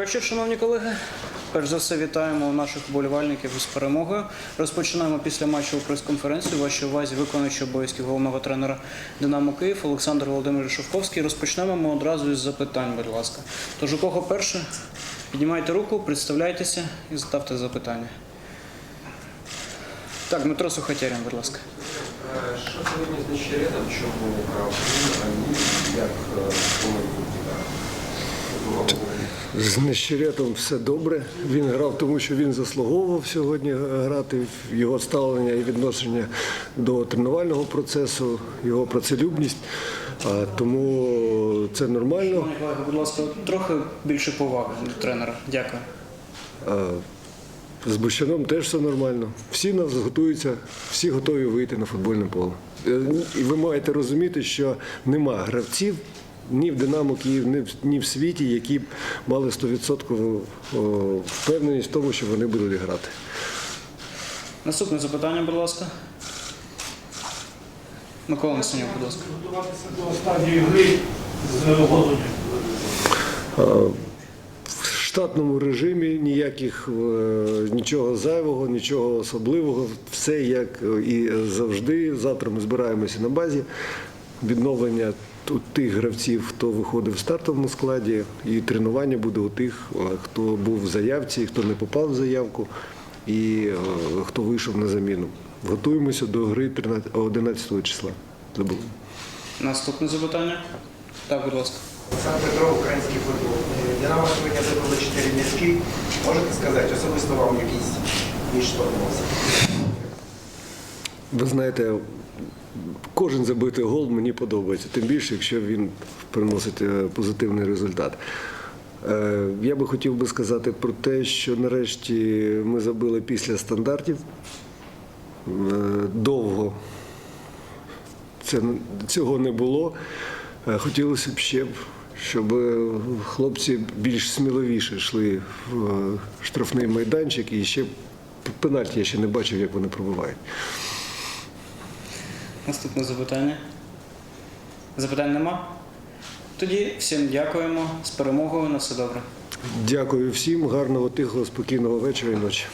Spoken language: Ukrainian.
вечір, шановні колеги. Перш за все, вітаємо наших вболівальників із перемогою. Розпочинаємо після матчу прес-конференцію. Вашій увазі виконуючий обов'язки головного тренера Динамо Київ Олександр Володимирович Шовковський. Розпочнемо ми одразу із запитань, будь ласка. Тож у кого перше? Піднімайте руку, представляйтеся і ставте запитання. Так, Дмитро Сухотєрін, будь ласка. Е, Що сьогодні з Нещеретом, чому він, як е, З Нещеретом все добре. Він грав, тому що він заслуговував сьогодні грати. Його ставлення і відношення до тренувального процесу, його працелюбність. Тому це нормально. Будь ласка, трохи більше поваги до тренера. Дякую. З Бущаном теж все нормально. Всі нас готуються, всі готові вийти на футбольне поле. Е, І ви маєте розуміти, що нема гравців ні в Динамо Київ, ні в, ні в світі, які б мали 100% впевненість в тому, що вони будуть грати. Наступне запитання, будь ласка. Микола Масанюк, будь ласка. готуватися до стадії гри з Володю. В штатному режимі ніяких е, нічого зайвого, нічого особливого. Все як е, і завжди. Завтра ми збираємося на базі. Відновлення тих гравців, хто виходив в стартовому складі, і тренування буде у тих, е, хто був в заявці, хто не попав в заявку, і е, хто вийшов на заміну. Готуємося до гри 13 11 числа. Забув. Наступне запитання. Так, будь ласка. Олександр Петров, український футбол. Е, Динамо сьогодні забили 4 м'ячки. Можете сказати, особисто вам якийсь ніж штовхнувся? Ви знаєте, кожен забитий гол мені подобається, тим більше, якщо він приносить е, позитивний результат. Е, Я би хотів би сказати про те, що нарешті ми забили після стандартів. Е, Довго цього не було. Хотілося б ще, щоб хлопці більш сміливіше йшли в штрафний майданчик і ще пенальті я ще не бачив, як вони пробивають. Наступне запитання. Запитань нема? Тоді всім дякуємо. З перемогою на все добре. Дякую всім, гарного, тихого, спокійного вечора і ночі.